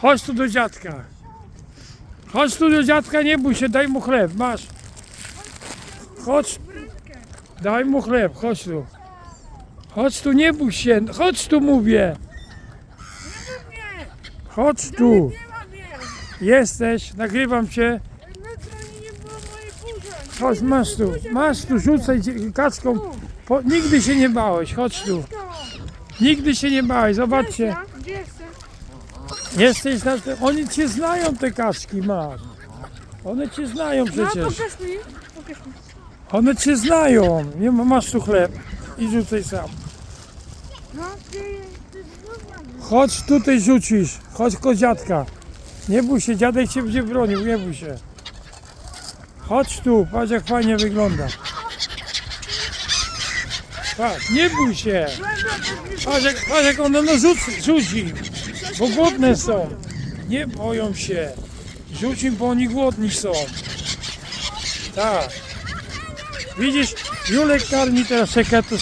Chodź tu do dziadka. Chodź tu do dziadka, nie bój się, daj mu chleb, masz. Chodź. Daj mu chleb, chodź tu. Chodź tu, nie bój się, chodź tu mówię. Chodź tu. Jesteś, nagrywam cię. Chodź, masz tu, masz tu, rzucaj kacką. Po, nigdy się nie bałeś, chodź tu. Nigdy się nie bałeś, zobaczcie. Jesteś na oni cię znają te kaczki, masz. One cię znają No przecież. pokaż mi. Pokaż mi. One cię znają. Nie ma, masz tu chleb i rzucaj sam. No ty, ty znowu. Chodź tutaj rzucisz. Chodź ko dziadka. Nie bój się, dziadek cię będzie bronił, nie bój się. Chodź tu, patrz jak fajnie wygląda. Patrz, nie bój się. Patrz jak, patrz jak no rzuci, rzuci. Bo głodne są. Nie boją się. Rzuć im, bo oni głodni są. Tak. Widzisz, Julek karmi teraz to